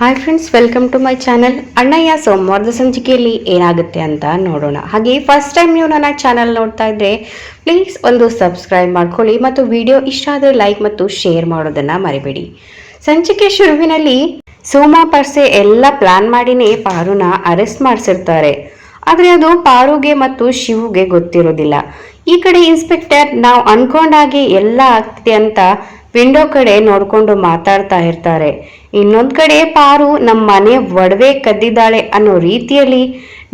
Hi friends welcome to my channel Annayya ಸೋಮವಾರದ ಸಂಚಿಕೆಯಲ್ಲಿ ಏನಾಗುತ್ತೆ ಅಂತ ನೋಡೋಣ. ಹಾಗೆ ಫಸ್ಟ್ ಟೈಮ್ ನೀವು ನನ್ನ ಚಾನಲ್ ನೋಡ್ತಾ ಇದ್ರೆ ಪ್ಲೀಸ್ ಒಂದು ಸಬ್ಸ್ಕ್ರೈಬ್ ಮಾಡ್ಕೊಳ್ಳಿ ಮತ್ತು ವಿಡಿಯೋ ಇಷ್ಟ ಆದರೆ ಲೈಕ್ ಮತ್ತು ಶೇರ್ ಮಾಡೋದನ್ನ ಮರಿಬೇಡಿ. ಸಂಚಿಕೆ ಶುರುವಿನಲ್ಲಿ ಸೋಮಾ ಪರ್ಸೆ ಎಲ್ಲ ಪ್ಲಾನ್ ಮಾಡಿನೇ ಪಾರುನ ಅರೆಸ್ಟ್ ಮಾಡಿಸಿರ್ತಾರೆ. ಆದರೆ ಅದು ಪಾರುಗೆ ಮತ್ತು ಶಿವುಗೆ ಗೊತ್ತಿರೋದಿಲ್ಲ. ಈ ಕಡೆ ಇನ್ಸ್ಪೆಕ್ಟರ್ ನಾವು ಅನ್ಕೊಂಡಾಗೆ ಎಲ್ಲ ಆಗ್ತಿದೆ ಅಂತ ವಿಂಡೋ ಕಡೆ ನೋಡ್ಕೊಂಡು ಮಾತಾಡ್ತಾ ಇರ್ತಾರೆ. ಇನ್ನೊಂದ್ ಕಡೆ ಪಾರು ನಮ್ಮ ಮನೆ ಒಡವೆ ಕದ್ದಿದ್ದಾಳೆ ಅನ್ನೋ ರೀತಿಯಲ್ಲಿ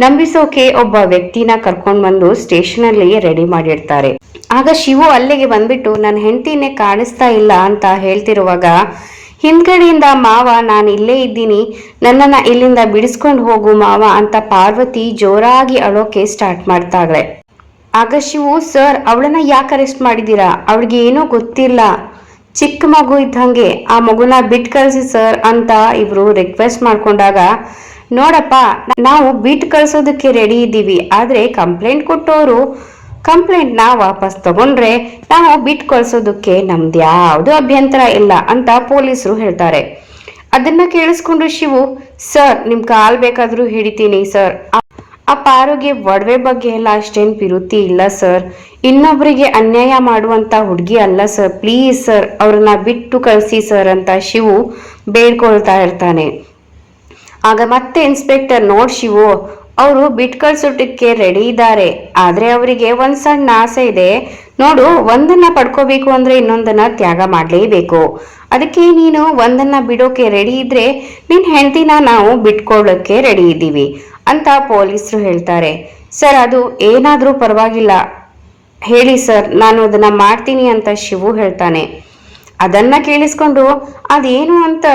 ನಂಬಿಸೋಕೆ ಒಬ್ಬ ವ್ಯಕ್ತಿನ ಕರ್ಕೊಂಡ್ ಬಂದು ಸ್ಟೇಷನ್ ಅಲ್ಲಿ ರೆಡಿ ಮಾಡಿರ್ತಾರೆ. ಆಗ ಶಿವು ಅಲ್ಲಿಗೆ ಬಂದ್ಬಿಟ್ಟು ನನ್ನ ಹೆಂಡತಿನೇ ಕಾಣಿಸ್ತಾ ಇಲ್ಲ ಅಂತ ಹೇಳ್ತಿರುವಾಗ, ಹಿಂದ್ಗಡೆಯಿಂದ ಮಾವ, ನಾನು ಇಲ್ಲೇ ಇದ್ದೀನಿ. ನನ್ನನ್ನ ಇಲ್ಲಿಂದ ಬಿಡಿಸ್ಕೊಂಡು ಹೋಗು ಮಾವ ಅಂತ ಪಾರ್ವತಿ ಜೋರಾಗಿ ಅಳೋಕೆ ಸ್ಟಾರ್ಟ್ ಮಾಡ್ತಾಳೆ. ಆಗ ಶಿವು, ಸರ್, ಅವಳನ್ನ ಯಾಕೆ ಅರೆಸ್ಟ್ ಮಾಡಿದ್ದೀರಾ? ಅವಳಿಗೆ ಏನೂ ಗೊತ್ತಿಲ್ಲ. ಚಿಕ್ಕ ಮಗು ಇದ್ದಂಗೆ ಆ ಮಗುನ ಬಿಟ್ ಕಳಿಸಿ ಸರ್ ಅಂತ ಇವರು ರಿಕ್ವೆಸ್ಟ್ ಮಾಡ್ಕೊಂಡಾಗ, ನೋಡಪ್ಪ, ನಾವು ಬಿಟ್ ಕಳ್ಸೋದಕ್ಕೆ ರೆಡಿ ಇದ್ದೀವಿ, ಆದರೆ ಕಂಪ್ಲೇಂಟ್ ಕೊಟ್ಟವರು ಕಂಪ್ಲೇಂಟ್ನ ವಾಪಸ್ ತಗೊಂಡ್ರೆ ನಾವು ಬಿಟ್ ಕಳ್ಸೋದಕ್ಕೆ ನಮ್ದು ಯಾವುದು ಅಭ್ಯಂತರ ಇಲ್ಲ ಅಂತ ಪೊಲೀಸರು ಹೇಳ್ತಾರೆ. ಅದನ್ನ ಕೇಳಿಸ್ಕೊಂಡು ಶಿವು, ಸರ್, ನಿಮ್ ಕಾಲ್ ಬೇಕಾದ್ರೂ ಹಿಡಿತೀನಿ, ಸರ್. ಆ ಪಾರುಗೆ ಒಡವೆ ಬಗ್ಗೆ ಎಲ್ಲ ಅಷ್ಟೇನು ಪಿರುತಿ ಇಲ್ಲ ಸರ್ ಇನ್ನೊಬ್ಬರಿಗೆ ಅನ್ಯಾಯ ಮಾಡುವಂತ ಹುಡುಗಿ ಅಲ್ಲ ಸರ್ ಪ್ಲೀಸ್ ಸರ್ ಅವ್ರನ್ನ ಬಿಟ್ಟು ಕಳಿಸಿ ಸರ್ ಅಂತ ಶಿವು ಬೇಡ್ಕೊಳ್ತಾ ಇರ್ತಾನೆ. ಆಗ ಮತ್ತೆ ಇನ್ಸ್ಪೆಕ್ಟರ್ ನೋಡ್ ಶಿವು, ಅವರು ಬಿಟ್ ಕಳ್ಸೋಟಕ್ಕೆ ರೆಡಿ ಇದ್ದಾರೆ. ಆದ್ರೆ ಅವರಿಗೆ ಒಂದ್ ಸಣ್ಣ ಆಸೆ ಇದೆ. ನೋಡು, ಒಂದನ್ನ ಪಡ್ಕೋಬೇಕು ಅಂದ್ರೆ ಇನ್ನೊಂದನ್ನ ತ್ಯಾಗ ಮಾಡಲೇಬೇಕು. ಅದಕ್ಕೆ ನೀನು ಒಂದನ್ನ ಬಿಡೋಕೆ ರೆಡಿ ಇದ್ರೆ ನಿನ್ ಹೆಂಡತಿನ ನಾವು ಬಿಟ್ಕೊಳ್ಳೋಕೆ ರೆಡಿ ಇದ್ದೀವಿ. ಅಂತ ಪೊಲೀಸರು ಹೇಳ್ತಾರೆ. ಸರ್, ಅದು ಏನಾದರೂ ಪರವಾಗಿಲ್ಲ. ಹೇಳಿ ಸರ್, ನಾನು ಅದನ್ನ ಮಾಡ್ತೀನಿ ಅಂತ ಶಿವು ಹೇಳ್ತಾನೆ. ಅದನ್ನ ಕೇಳಿಸ್ಕೊಂಡು, ಅದೇನು ಅಂತ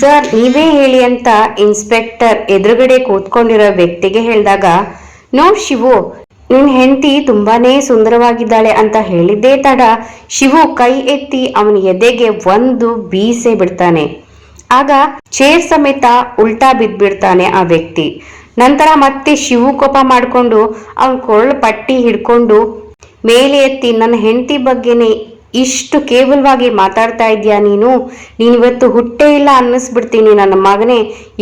ಸರ್, ನೀವೇ ಹೇಳಿ ಅಂತ ಇನ್ಸ್ಪೆಕ್ಟರ್ ಎದುರುಗಡೆ ಕೂತ್ಕೊಂಡಿರೋ ವ್ಯಕ್ತಿಗೆ ಹೇಳಿದಾಗ, ನೋ ಶಿವು, ನಿನ್ ಹೆಂಡತಿ ತುಂಬಾನೇ ಸುಂದರವಾಗಿದ್ದಾಳೆ ಅಂತ ಹೇಳಿದ್ದೇ ತಡ, ಶಿವು ಕೈ ಎತ್ತಿ ಅವನ ಎದೆಗೆ ಒಂದು ಬೀಸೆ ಬಿಡ್ತಾನೆ. ಆಗ ಚೇರ್ ಸಮೇತ ಉಲ್ಟಾ ಬಿದ್ದ್ಬಿಡ್ತಾನೆ ಆ ವ್ಯಕ್ತಿ. ನಂತರ ಮತ್ತೆ ಶಿವು ಕೋಪ ಮಾಡಿಕೊಂಡು ಅವನ ಕೊರಳು ಪಟ್ಟಿ ಹಿಡ್ಕೊಂಡು ಮೇಲೆ ಎತ್ತಿ, ನನ್ನ ಹೆಂಡತಿ ಬಗ್ಗೆನೇ ಇಷ್ಟು ಕೇವಲವಾಗಿ ಮಾತಾಡ್ತಾ ಇದೀಯಾ ನೀನು? ನೀನಿವತ್ತು ಹುಟ್ಟೇ ಇಲ್ಲ ಅನ್ನಿಸ್ಬಿಡ್ತೀನಿ ನನ್ನ ಮಗನೇ.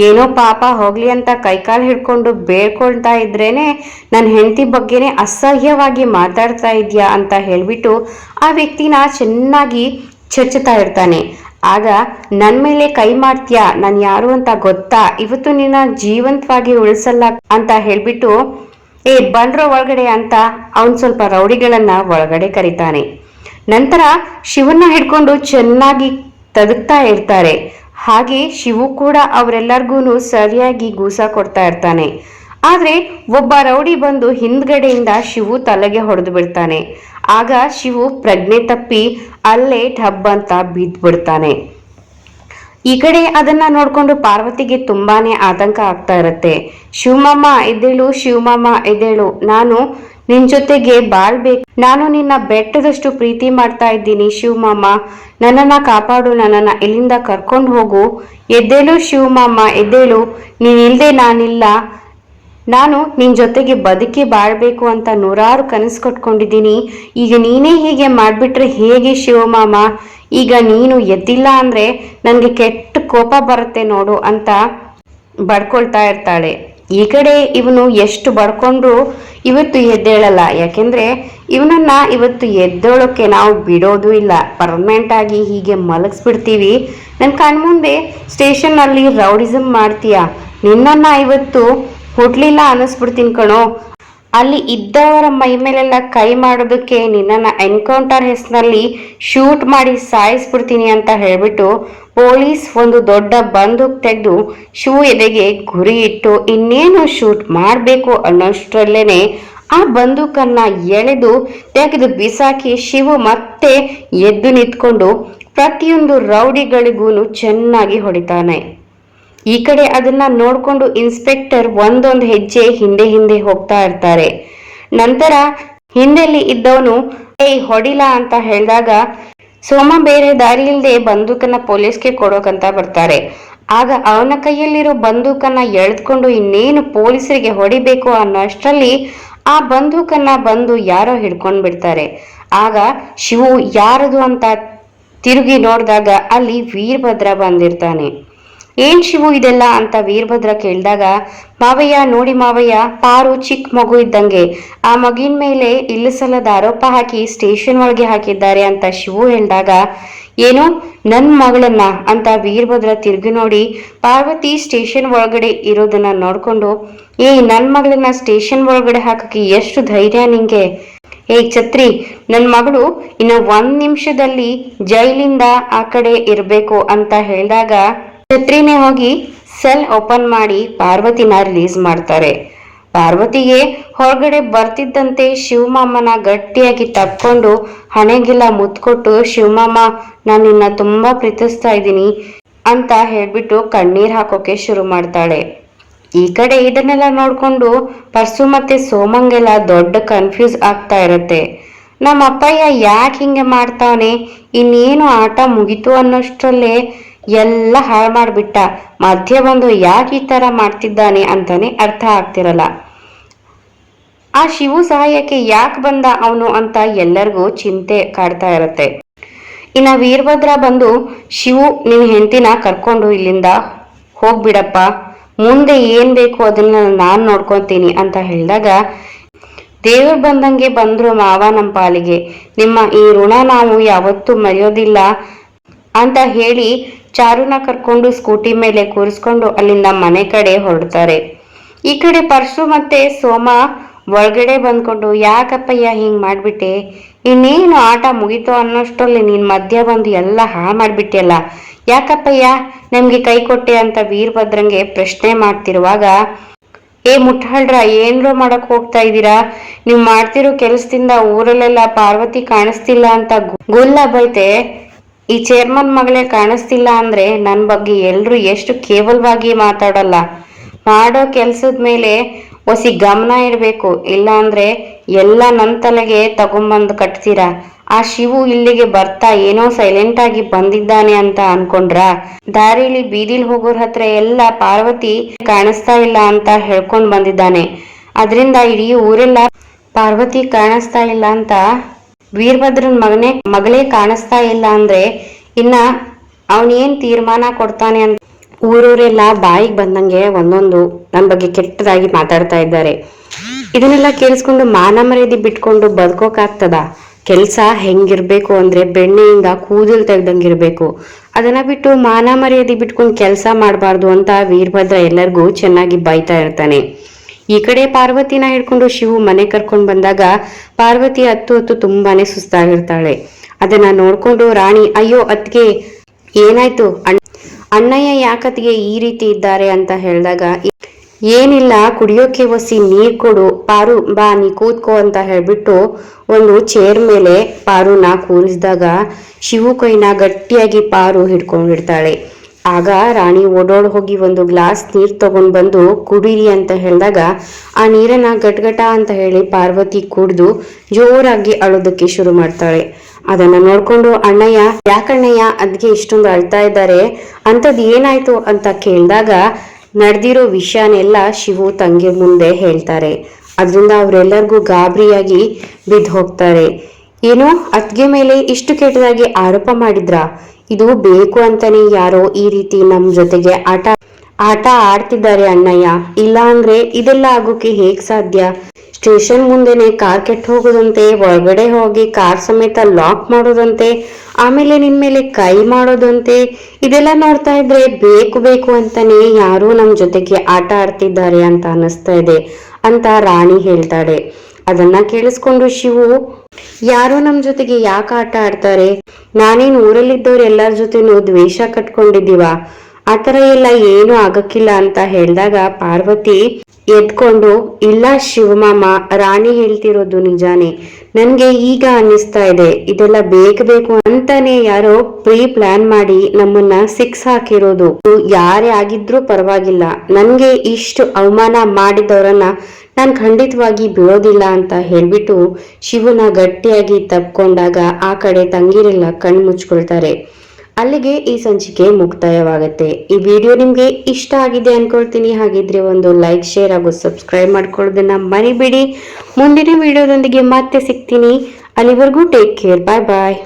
ಏನೋ ಪಾಪ ಹೋಗ್ಲಿ ಅಂತ ಕೈಕಾಲು ಹಿಡ್ಕೊಂಡು ಬೇಡ್ಕೊಳ್ತಾ ಇದ್ರೇನೆ ನನ್ನ ಹೆಂಡತಿ ಬಗ್ಗೆನೇ ಅಸಹ್ಯವಾಗಿ ಮಾತಾಡ್ತಾ ಇದೀಯಾ? ಅಂತ ಹೇಳಿಬಿಟ್ಟು ಆ ವ್ಯಕ್ತಿನ ಚೆನ್ನಾಗಿ ಚಚ್ಚುತ್ತಾ ಇರ್ತಾನೆ. ಆಗ, ನನ್ ಮೇಲೆ ಕೈ ಮಾಡ್ತೀಯಾ? ನಾನು ಯಾರು ಅಂತ ಗೊತ್ತಾ? ಇವತ್ತು ನಿನ್ನ ಜೀವಂತವಾಗಿ ಉಳಿಸಲ್ಲ ಅಂತ ಹೇಳ್ಬಿಟ್ಟು, ಏ, ಬಂಡ್ರೋ ಒಳಗಡೆ ಅಂತ ಅವನ್ ಸ್ವಲ್ಪ ರೌಡಿಗಳನ್ನ ಒಳಗಡೆ ಕರೀತಾನೆ. ನಂತರ ಶಿವನ್ನ ಹಿಡ್ಕೊಂಡು ಚೆನ್ನಾಗಿ ತದುಕ್ತಾ ಇರ್ತಾರೆ. ಹಾಗೆ ಶಿವು ಕೂಡ ಅವರೆಲ್ಲರಿಗೂ ಸರಿಯಾಗಿ ಗೂಸ ಕೊಡ್ತಾ ಇರ್ತಾನೆ. ಆದ್ರೆ ಒಬ್ಬ ರೌಡಿ ಬಂದು ಹಿಂದ್ಗಡೆಯಿಂದ ಶಿವು ತಲೆಗೆ ಹೊಡೆದು ಬಿಡ್ತಾನೆ. ಆಗ ಶಿವು ಪ್ರಜ್ಞೆ ತಪ್ಪಿ ಅಲ್ಲೇ ಠಬ್ ಅಂತ ಬಿದ್ದ್ಬಿಡ್ತಾನೆ ಈ ಕಡೆ ಅದನ್ನ ನೋಡ್ಕೊಂಡು ಪಾರ್ವತಿಗೆ ತುಂಬಾನೇ ಆತಂಕ ಆಗ್ತಾ ಇರುತ್ತೆ. ಶಿವಮಮ್ಮ ಎದ್ದೇಳು ಶಿವಮಮ್ಮ ಎದ್ದೇಳು. ನಾನು ನಿನ್ ಜೊತೆಗೆ ಬಾಳ್ಬೇಕು ನಾನು ನಿನ್ನ ಬೆಟ್ಟದಷ್ಟು ಪ್ರೀತಿ ಮಾಡ್ತಾ ಇದ್ದೀನಿ ಶಿವಮಮ್ಮ ನನ್ನನ್ನ ಕಾಪಾಡು, ನನ್ನನ್ನ ಇಲ್ಲಿಂದ ಕರ್ಕೊಂಡು ಹೋಗು. ಎದ್ದೇಳು ಶಿವಮಮ್ಮ ಎದ್ದೇಳು. ನೀನಿಲ್ದೆ ನಾನಿಲ್ಲ. ನಾನು ನಿನ್ ಜೊತೆಗೆ ಬದುಕಿ ಬಾಳ್ಬೇಕು ಅಂತ ನೂರಾರು ಕನಸು ಕೊಟ್ಕೊಂಡಿದ್ದೀನಿ. ಈಗ ನೀನೇ ಹೀಗೆ ಮಾಡ್ಬಿಟ್ರೆ ಹೇಗೆ ಶಿವಮಾಮ? ಈಗ ನೀನು ಎದ್ದಿಲ್ಲ ಅಂದ್ರೆ ನನಗೆ ಕೆಟ್ಟ ಕೋಪ ಬರುತ್ತೆ ನೋಡು ಅಂತ ಬಡ್ಕೊಳ್ತಾ ಇರ್ತಾಳೆ. ಈ ಕಡೆ ಇವನು ಎಷ್ಟು ಬಡ್ಕೊಂಡ್ರು ಇವತ್ತು ಎದ್ದೇಳಲ್ಲ. ಯಾಕೆಂದ್ರೆ ಇವನನ್ನ ಇವತ್ತು ಎದ್ದೇಳೋಕೆ ನಾವು ಬಿಡೋದು ಇಲ್ಲ. ಪರ್ಮನೆಂಟ್ ಆಗಿ ಹೀಗೆ ಮಲಗಿಸ್ಬಿಡ್ತೀವಿ. ನನ್ನ ಕಣ್ಮುಂದೆ ಸ್ಟೇಷನ್ ಅಲ್ಲಿ ರೌಡಿಸಮ್ ಮಾಡ್ತೀಯ? ನಿನ್ನನ್ನ ಇವತ್ತು ಹುಟ್ಲಿಲ್ಲ ಅನಿಸ್ಬಿಡ್ತೀನಿ ಕಣೋ. ಅಲ್ಲಿ ಇದ್ದವರ ಮೈ ಮೇಲೆಲ್ಲ ಕೈ ಮಾಡೋದಕ್ಕೆ ನಿನ್ನನ್ನ ಎನ್ಕೌಂಟರ್ ಹೆಸರಿನಲ್ಲಿ ಶೂಟ್ ಮಾಡಿ ಸಾಯಿಸ್ಬಿಡ್ತೀನಿ ಅಂತ ಹೇಳ್ಬಿಟ್ಟು ಪೊಲೀಸ್ ಒಂದು ದೊಡ್ಡ ಬಂದೂಕ್ ತೆಗೆದು ಶೂ ಎದೆಗೆ ಗುರಿ ಇಟ್ಟು ಇನ್ನೇನು ಶೂಟ್ ಮಾಡಬೇಕು ಅನ್ನೋಷ್ಟರಲ್ಲೇನೆ ಆ ಬಂದೂಕನ್ನ ಎಳೆದು ತೆಗೆದು ಬಿಸಾಕಿ ಶಿವು ಮತ್ತೆ ಎದ್ದು ನಿಂತ್ಕೊಂಡು ಪ್ರತಿಯೊಂದು ರೌಡಿಗಳಿಗೂ ಚೆನ್ನಾಗಿ ಹೊಡಿತಾನೆ. ಈ ಕಡೆ ಅದನ್ನ ನೋಡ್ಕೊಂಡು ಇನ್ಸ್ಪೆಕ್ಟರ್ ಒಂದೊಂದು ಹೆಜ್ಜೆ ಹಿಂದೆ ಹಿಂದೆ ಹೋಗ್ತಾ ಇರ್ತಾರೆ. ನಂತರ ಹಿಂದೆಲ್ಲಿ ಇದ್ದವನು, ಏಯ್, ಹೊಡಿಲ ಅಂತ ಹೇಳಿದಾಗ ಸೋಮ ಬೇರೆ ದಾರಿ ಇಲ್ಲದೆ ಬಂದೂಕನ್ನ ಪೊಲೀಸ್ಗೆ ಕೊಡೋಕಂತ ಬರ್ತಾರೆ. ಆಗ ಅವನ ಕೈಯಲ್ಲಿರೋ ಬಂದೂಕನ್ನ ಎಳೆದ್ಕೊಂಡು ಇನ್ನೇನು ಪೊಲೀಸರಿಗೆ ಹೊಡಿಬೇಕು ಅನ್ನೋ ಅಷ್ಟರಲ್ಲಿ ಆ ಬಂದೂಕನ್ನ ಬಂದು ಯಾರೋ ಹಿಡ್ಕೊಂಡು ಬಿಡ್ತಾರೆ. ಆಗ ಶಿವು ಯಾರದು ಅಂತ ತಿರುಗಿ ನೋಡಿದಾಗ ಅಲ್ಲಿ ವೀರಭದ್ರ ಬಂದಿರ್ತಾನೆ. ಏನ್ ಶಿವು ಇದೆಲ್ಲ ಅಂತ ವೀರಭದ್ರ ಕೇಳಿದಾಗ, ಮಾವಯ್ಯ, ನೋಡಿ ಮಾವಯ್ಯ, ಪಾರು ಚಿಕ್ಕ ಮಗು ಇದ್ದಂಗೆ, ಆ ಮಗಿನ ಮೇಲೆ ಇಲ್ಲಿಸಲದ ಆರೋಪ ಹಾಕಿ ಸ್ಟೇಷನ್ ಒಳಗೆ ಹಾಕಿದ್ದಾರೆ ಅಂತ ಶಿವು ಹೇಳಿದಾಗ, ಏನು, ನನ್ ಮಗಳನ್ನ ಅಂತ ವೀರಭದ್ರ ತಿರುಗಿ ನೋಡಿ, ಪಾರ್ವತಿ ಸ್ಟೇಷನ್ ಒಳಗಡೆ ಇರೋದನ್ನ ನೋಡ್ಕೊಂಡು, ಏ, ನನ್ ಮಗಳನ್ನ ಸ್ಟೇಷನ್ ಒಳಗಡೆ ಹಾಕಕ್ಕೆ ಎಷ್ಟು ಧೈರ್ಯ ನಿಂಗೆ? ಏ, ಛತ್ರಿ, ನನ್ ಮಗಳು ಇನ್ನ ಒಂದ್ ನಿಮಿಷದಲ್ಲಿ ಜೈಲಿಂದ ಆ ಕಡೆ ಇರಬೇಕು ಅಂತ ಹೇಳಿದಾಗ ಛತ್ರಿನೇ ಹೋಗಿ ಸೆಲ್ ಓಪನ್ ಮಾಡಿ ಪಾರ್ವತಿನ ರಿಲೀಸ್ ಮಾಡ್ತಾರೆ. ಪಾರ್ವತಿಗೆ ಹೊರಗಡೆ ಬರ್ತಿದ್ದಂತೆ ಶಿವಮಾಮನ ಗಟ್ಟಿಯಾಗಿ ತಪ್ಕೊಂಡು ಹಣೆಗೆಲ್ಲ ಮುತ್ಕೊಟ್ಟು, ಶಿವಮಾಮ, ನಾನು ನಿನ್ನ ತುಂಬಾ ಪ್ರೀತಿಸ್ತಾ ಇದ್ದೀನಿ ಅಂತ ಹೇಳ್ಬಿಟ್ಟು ಕಣ್ಣೀರ್ ಹಾಕೋಕೆ ಶುರು ಮಾಡ್ತಾಳೆ. ಈ ಕಡೆ ಇದನ್ನೆಲ್ಲ ನೋಡ್ಕೊಂಡು ಪರ್ಸು ಮತ್ತೆ ಸೋಮಂಗೆಲ್ಲ ದೊಡ್ಡ ಕನ್ಫ್ಯೂಸ್ ಆಗ್ತಾ ಇರತ್ತೆ. ನಮ್ಮ ಅಪ್ಪಯ್ಯ ಯಾಕೆ ಹಿಂಗೆ ಮಾಡ್ತಾವನೆ? ಇನ್ನೇನು ಆಟ ಮುಗೀತು ಅನ್ನೋಷ್ಟರಲ್ಲೇ ಎಲ್ಲ ಹಾಳು ಮಾಡಿಬಿಟ್ಟ ಮಧ್ಯ ಬಂದು ಯಾಕೆ ಈ ತರ ಮಾಡ್ತಿದ್ದಾನೆ ಅಂತಾನೆ ಅರ್ಥ ಆಗ್ತಿರಲ್ಲ. ಆ ಶಿವು ಸಹಾಯಕ್ಕೆ ಯಾಕೆ ಬಂದ ಅವನು ಅಂತ ಎಲ್ಲರಿಗೂ ಚಿಂತೆ ಕಾಡ್ತಾ ಇರತ್ತೆ. ಇನ್ನ ವೀರಭದ್ರ ಬಂದು, ಶಿವು ನಿನ್ನ ಹೆಂಡತಿನ ಕರ್ಕೊಂಡು ಇಲ್ಲಿಂದ ಹೋಗ್ಬಿಡಪ್ಪ. ಮುಂದೆ ಏನ್ ಬೇಕು ಅದನ್ನ ನಾನ್ ನೋಡ್ಕೊತೀನಿ ಅಂತ ಹೇಳಿದಾಗ, ದೇವ್ರು ಬಂದಂಗೆ ಬಂದ್ರು ಮಾವ ನಮ್ಮ ಪಾಲಿಗೆ. ನಿಮ್ಮ ಈ ಋಣ ನಾವು ಯಾವತ್ತೂ ಮರೆಯೋದಿಲ್ಲ ಅಂತ ಹೇಳಿ ಚಾರುನ ಕರ್ಕೊಂಡು ಸ್ಕೂಟಿ ಮೇಲೆ ಕೂರಿಸ್ಕೊಂಡು ಅಲ್ಲಿಂದ ಮನೆ ಕಡೆ ಹೊರಡ್ತಾರೆ. ಈ ಕಡೆ ಪರಶು ಮತ್ತೆ ಸೋಮ ಒಳಗಡೆ ಬಂದ್ಕೊಂಡು, ಯಾಕಪ್ಪಯ್ಯ, ಹಿಂಗ್ ಮಾಡ್ಬಿಟ್ಟೆ? ಇನ್ನೇನು ಆಟ ಮುಗೀತು ಅನ್ನೋಷ್ಟರಲ್ಲಿ ನೀನ್ ಮಧ್ಯ ಬಂದು ಎಲ್ಲ ಹಾಳು ಮಾಡ್ಬಿಟ್ಟಿಯಲ್ಲ ಯಾಕಪ್ಪಯ್ಯ, ನಮ್ಗೆ ಕೈ ಕೊಟ್ಟೆ ಅಂತ ವೀರಭದ್ರಂಗೆ ಪ್ರಶ್ನೆ ಮಾಡ್ತಿರುವಾಗ, ಏ ಮುಟ್ಟಾಳ್ರ ಏನ್ರೋ ಮಾಡಕ್ ಹೋಗ್ತಾ ಇದ್ದೀರಾ? ನೀವ್ ಮಾಡ್ತಿರೋ ಕೆಲಸದಿಂದ ಊರಲ್ಲೆಲ್ಲ ಪಾರ್ವತಿ ಕಾಣಿಸ್ತಿಲ್ಲ ಅಂತ ಗುಲ್ಲ ಬೈತೆ. ಈ ಚೇರ್ಮನ್ ಮಗಳೇ ಕಾಣಿಸ್ತಿಲ್ಲ ಅಂದ್ರೆ ನನ್ ಬಗ್ಗೆ ಎಲ್ರು ಎಷ್ಟು ಕೇವಲವಾಗಿ ಮಾತಾಡಲ್ಲ. ಮಾಡೋ ಕೆಲ್ಸದ ಮೇಲೆ ಒಸಿ ಗಮನ ಇಡಬೇಕು, ಇಲ್ಲ ಅಂದ್ರೆ ಎಲ್ಲ ನನ್ ತಲೆಗೆ ತಗೊಂಬಂದು ಕಟ್ತೀರಾ? ಆ ಶಿವು ಇಲ್ಲಿಗೆ ಬರ್ತಾ ಏನೋ ಸೈಲೆಂಟ್ ಆಗಿ ಬಂದಿದ್ದಾನೆ ಅಂತ ಅನ್ಕೊಂಡ್ರ? ದಾರಿಲಿ ಬೀದಿಲ್ ಹೋಗೋರ್ ಹತ್ರ ಎಲ್ಲ ಪಾರ್ವತಿ ಕಾಣಿಸ್ತಾ ಇಲ್ಲ ಅಂತ ಹೇಳ್ಕೊಂಡ್ ಬಂದಿದ್ದಾನೆ. ಅದರಿಂದ ಇಡೀ ಊರೆಲ್ಲ ಪಾರ್ವತಿ ಕಾಣಿಸ್ತಾ ಇಲ್ಲ ಅಂತ ವೀರಭದ್ರನ್ ಮಗನೇ, ಮಗಳೇ ಕಾಣಿಸ್ತಾ ಇಲ್ಲ ಅಂದ್ರೆ ಇನ್ನ ಅವನೇನ್ ತೀರ್ಮಾನ ಕೊಡ್ತಾನೆ ಅಂತ ಊರೂರೆಲ್ಲ ಬಾಯಿಗೆ ಬಂದಂಗೆ ಒಂದೊಂದು ನನ್ನ ಬಗ್ಗೆ ಕೆಟ್ಟದಾಗಿ ಮಾತಾಡ್ತಾ ಇದ್ದಾರೆ. ಇದನ್ನೆಲ್ಲ ಕೇಳಿಸ್ಕೊಂಡು ಮಾನ ಮರ್ಯಾದೆ ಬಿಟ್ಕೊಂಡು ಬದುಕೋಕಾಗ್ತದ? ಕೆಲಸ ಹೆಂಗಿರ್ಬೇಕು ಅಂದ್ರೆ ಬೆಣ್ಣೆಯಿಂದ ಕೂದಲು ತೆಗ್ದಂಗಿರ್ಬೇಕು. ಅದನ್ನ ಬಿಟ್ಟು ಮಾನ ಮರ್ಯಾದಿ ಬಿಟ್ಕೊಂಡು ಕೆಲಸ ಮಾಡಬಾರ್ದು ಅಂತ ವೀರಭದ್ರ ಎಲ್ಲರಿಗೂ ಚೆನ್ನಾಗಿ ಬೈತಾ ಇರ್ತಾನೆ. ಈ ಕಡೆ ಪಾರ್ವತಿನ ಹಿಡ್ಕೊಂಡು ಶಿವು ಮನೆ ಕರ್ಕೊಂಡು ಬಂದಾಗ ಪಾರ್ವತಿ ಹತ್ತು ಹತ್ತು ತುಂಬಾನೇ ಸುಸ್ತಾಗಿರ್ತಾಳೆ. ಅದನ್ನ ನೋಡ್ಕೊಂಡು ರಾಣಿ, ಅಯ್ಯೋ ಅತ್ಗೆ ಏನಾಯ್ತು? ಅಣ್ಣಯ್ಯ ಯಾಕತ್ತಿಗೆ ಈ ರೀತಿ ಇದ್ದಾರೆ? ಅಂತ ಹೇಳಿದಾಗ, ಏನಿಲ್ಲ, ಕುಡಿಯೋಕೆ ಒಸಿ ನೀರ್ ಕೊಡು, ಪಾರು, ಬಾ, ನೀ ಕೂತ್ಕೋ ಅಂತ ಹೇಳ್ಬಿಟ್ಟು ಒಂದು ಚೇರ್ ಮೇಲೆ ಪಾರುನ ಕೂರಿಸಿದಾಗ ಶಿವು ಕೈನ ಗಟ್ಟಿಯಾಗಿ ಪಾರು ಹಿಡ್ಕೊಂಡಿರ್ತಾಳೆ. ಆಗ ರಾಣಿ ಓಡೋಡ್ ಹೋಗಿ ಒಂದು ಗ್ಲಾಸ್ ನೀರ್ ತಗೊಂಡ್ ಬಂದು ಕುಡೀರಿ ಅಂತ ಹೇಳಿದಾಗ, ಆ ನೀರನ್ನ ಗಟ್ಗಟ ಅಂತ ಹೇಳಿ ಪಾರ್ವತಿ ಕುಡ್ದು ಜೋರಾಗಿ ಅಳೋದಕ್ಕೆ ಶುರು ಮಾಡ್ತಾಳೆ. ಅದನ್ನ ನೋಡ್ಕೊಂಡು, ಅಣ್ಣಯ್ಯ, ಯಾಕಣ್ಣಯ್ಯ ಅದ್ಗೆ ಇಷ್ಟೊಂದು ಅಳ್ತಾ ಇದ್ದಾರೆ? ಅಂಥದ್ದು ಏನಾಯ್ತು? ಅಂತ ಕೇಳಿದಾಗ, ನಡೆದಿರೋ ವಿಷಯನೆಲ್ಲ ಶಿವು ತಂಗಿ ಮುಂದೆ ಹೇಳ್ತಾರೆ. ಅದರಿಂದ ಅವರೆಲ್ಲರಿಗೂ ಗಾಬರಿಯಾಗಿ ಬಿದ್ದು ಹೋಗ್ತಾರೆ. ಏನು ಅತ್ಗೆ ಮೇಲೆ ಇಷ್ಟು ಕೆಟ್ಟದಾಗಿ ಆರೋಪ ಮಾಡಿದ್ರ? ಇದು ಬೇಕು ಅಂತಾನೆ ಯಾರೋ ಈ ರೀತಿ ನಮ್ ಜೊತೆಗೆ ಆಟ ಆಟ ಆಡ್ತಿದ್ದಾರೆ ಅಣ್ಣಯ್ಯ. ಇಲ್ಲ ಅಂದ್ರೆ ಇದೆಲ್ಲ ಆಗೋಕೆ ಹೇಗ್ ಸಾಧ್ಯ? ಸ್ಟೇಷನ್ ಮುಂದೆನೆ ಕಾರ್ ಕೆಟ್ಟ ಹೋಗೋದಂತೆ, ಒಳಗಡೆ ಹೋಗಿ ಕಾರ್ ಸಮೇತ ಲಾಕ್ ಮಾಡೋದಂತೆ, ಆಮೇಲೆ ನಿನ್ ಮೇಲೆ ಕೈ ಮಾಡೋದಂತೆ, ಇದೆಲ್ಲ ನೋಡ್ತಾ ಇದ್ರೆ ಬೇಕು ಬೇಕು ಅಂತಾನೆ ಯಾರು ನಮ್ ಜೊತೆಗೆ ಆಟ ಆಡ್ತಿದ್ದಾರೆ ಅಂತ ಅನಿಸ್ತಾ ಇದೆ ಅಂತ ರಾಣಿ ಹೇಳ್ತಾಳೆ. ಅದನ್ನ ಕೇಳಿಸ್ಕೊಂಡು ಶಿವು ಯಾರೋ ನಮ್ ಜೊತೆಗೆ ಯಾಕೆ ಆಟ ಆಡ್ತಾರೆ? ನಾನೇನ್ ಊರಲ್ಲಿದ್ದವ್ರು ಎಲ್ಲರ ಜೊತೆನೂ ದ್ವೇಷ ಕಟ್ಕೊಂಡಿದೀವ ಆತರ ಎಲ್ಲ ಏನು ಆಗಕ್ಕಿಲ್ಲ ಅಂತ ಹೇಳಿದಾಗ ಪಾರ್ವತಿ ಎದ್ಕೊಂಡು, ಇಲ್ಲ ಶಿವಮಾಮ, ರಾಣಿ ಹೇಳ್ತಿರೋದು ನಿಜಾನೇ. ನನ್ಗೆ ಈಗ ಅನ್ನಿಸ್ತಾ ಇದೆ. ಇದೆಲ್ಲ ಬೇಕು ಬೇಕು ಅಂತಾನೆ ಯಾರೋ ಪ್ರೀ ಪ್ಲಾನ್ ಮಾಡಿ ನಮ್ಮನ್ನ ಸಿಕ್ಸ್ ಹಾಕಿರೋದು. ಯಾರೇ ಆಗಿದ್ರೂ ಪರವಾಗಿಲ್ಲ. ನನ್ಗೆ ಇಷ್ಟು ಅವಮಾನ ಮಾಡಿದವರನ್ನ ನಾನ್ ಖಂಡಿತವಾಗಿ ಬೀಳೋದಿಲ್ಲ ಅಂತ ಹೇಳಿಬಿಟ್ಟು ಶಿವನ ಗಟ್ಟಿಯಾಗಿ ತಪ್ಕೊಂಡಾಗ ಆ ಕಡೆ ತಂಗಿರೆಲ್ಲ ಕಣ್ಣು ಮುಚ್ಕೊಳ್ತಾರೆ. ಅಲ್ಲಿಗೆ ಈ ಸಂಚಿಕೆ ಮುಕ್ತಾಯವಾಗುತ್ತೆ. ಈ ವಿಡಿಯೋ ನಿಮಗೆ ಇಷ್ಟ ಆಗಿದೆ ಅನ್ಕೊಳ್ತೀನಿ. ಹಾಗಿದ್ರೆ ಒಂದು ಲೈಕ್, ಶೇರ್ ಹಾಗೂ ಸಬ್ಸ್ಕ್ರೈಬ್ ಮಾಡ್ಕೊಳ್ಳೋದನ್ನ ಮರಿಬೇಡಿ. ಮುಂದಿನ ವಿಡಿಯೋದೊಂದಿಗೆ ಮತ್ತೆ ಸಿಗ್ತೀನಿ. ಅಲ್ಲಿವರೆಗೂ ಟೇಕ್ ಕೇರ್. ಬಾಯ್ ಬಾಯ್.